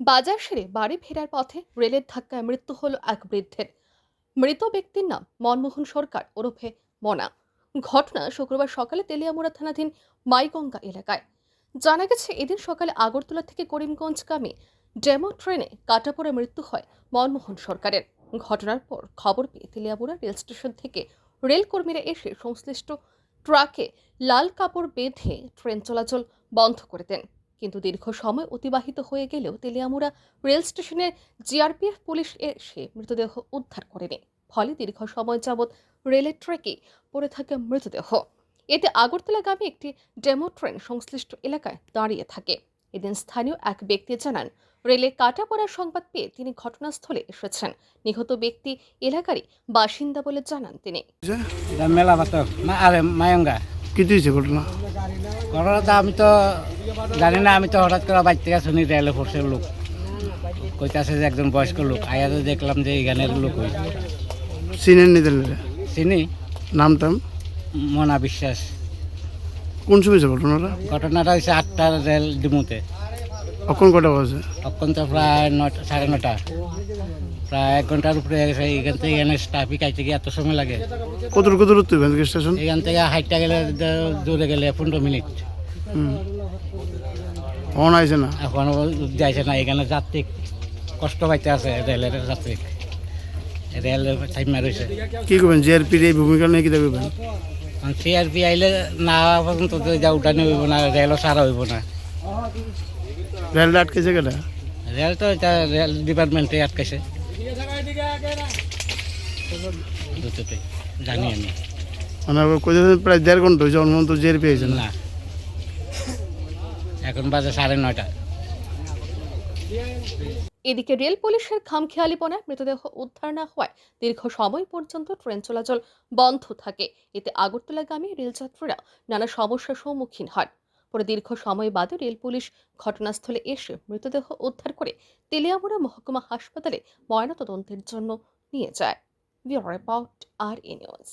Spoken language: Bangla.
বাজার সেরে বাড়ি ফেরার পথে রেলের ধাক্কায় মৃত্যু হল এক বৃদ্ধের। মৃত ব্যক্তির নাম মনমোহন সরকার, ওরফে মনা। ঘটনা শুক্রবার সকালে তেলিয়ামুড়া থানাধীন মাইগঙ্গা এলাকায়। জানা গেছে, এদিন সকালে আগরতলা থেকে করিমগঞ্জগামী ডেমো ট্রেনে কাটা পড়ে মৃত্যু হয় মনমোহন সরকারের। ঘটনার পর খবর পেয়ে তেলিয়ামুড়া রেল স্টেশন থেকে রেলকর্মীরা এসে সংশ্লিষ্ট ট্রাকে লাল কাপড় বেঁধে ট্রেন চলাচল বন্ধ করে দেন। কিন্তু দীর্ঘ সময় অতিবাহিত হয়ে গেলেও তেলিয়ামুড়া রেল স্টেশনের জিআরপিএফ পুলিশ এসে মৃতদেহ উদ্ধার করেনি। ফলে দীর্ঘ সময় যাবৎ রেলের ট্র্যাকে পড়ে থাকে মৃতদেহ। এতে আগরতলাগামী একটি ডেমো ট্রেন সংশ্লিষ্ট এলাকায় দাঁড়িয়ে থাকে। এদিন স্থানীয় এক ব্যক্তি জানান, রেলে কাটা পড়ার সংবাদ পেয়ে তিনি ঘটনাস্থলে এসেছেন। নিহত ব্যক্তি এলাকারই বাসিন্দা বলে জানান তিনি। এটা মেলা পাতক না আরে মায়ঙ্গা কি দিয়েছে ঘটনা? ঘটনাটা আমি তো জানি না আমি তো হঠাৎ করে বাড়ি থেকে শুনি রেলে ফোর্সের লোক। কইতাছে যে একজন বয়স্ক লোক। আয়া তো দেখলাম যে এই গানের লোক হই চিনেন নি চিনি। নাম টাম? মনা বিশ্বাস। কোন সময় হয়েছে ঘটনাটা? ঘটনাটা হয়েছে আটটার রেল ডিমুতে। কখন কটা বাজে? তখন তো প্রায় নটা সাড়ে নটা প্রায় এক ঘণ্টার উপরে হয়ে গেছে। এখান থেকে এখানে স্টাফি খাইতে গিয়ে এত সময় লাগে। কতটুকু দূরত্ব ভ্যানকে স্টেশন এখান থেকে হাইটটা গেলে দূরে গেলে পনেরো মিনিট। ফোন আইছে না? এখন যাইছে না। এখানে যাত্রী কষ্ট পাইতে আছে রেলের যাত্রী। রেল সাইমা রয়েছে কি করবেন? জিআরপির এই ভূমিকা নিয়ে কি দেখবেন? সিআরপি আইলে না পর্যন্ত যা উঠানো হইব না রেলও সারা হইব না। রেলটা আটকেছে কেটা রেল তো রেল ডিপার্টমেন্টে দুটোতেই জানি আমি। মানে কোথায় প্রায় দেড় ঘণ্টা হয়েছে অনুমান তো জিআরপি আইছে না। না। এখন বাজে সাড়ে নয়টা। এদিকে রেল পুলিশের খামখেয়ালিপনায় মৃতদেহ উদ্ধার না হওয়ায় দীর্ঘ সময় পর্যন্ত ট্রেন চলাচল বন্ধ থাকে। এতে আগরতলাগামী রেলযাত্রীরা নানা সমস্যার সম্মুখীন হন। পরে দীর্ঘ সময় বাদে রেল পুলিশ ঘটনাস্থলে এসে মৃতদেহ উদ্ধার করে তেলিয়ামুড়া মহকুমা হাসপাতালে ময়নাতদন্তের জন্য নিয়ে যায়। ব্যুরো রিপোর্ট আর এ নিউজ।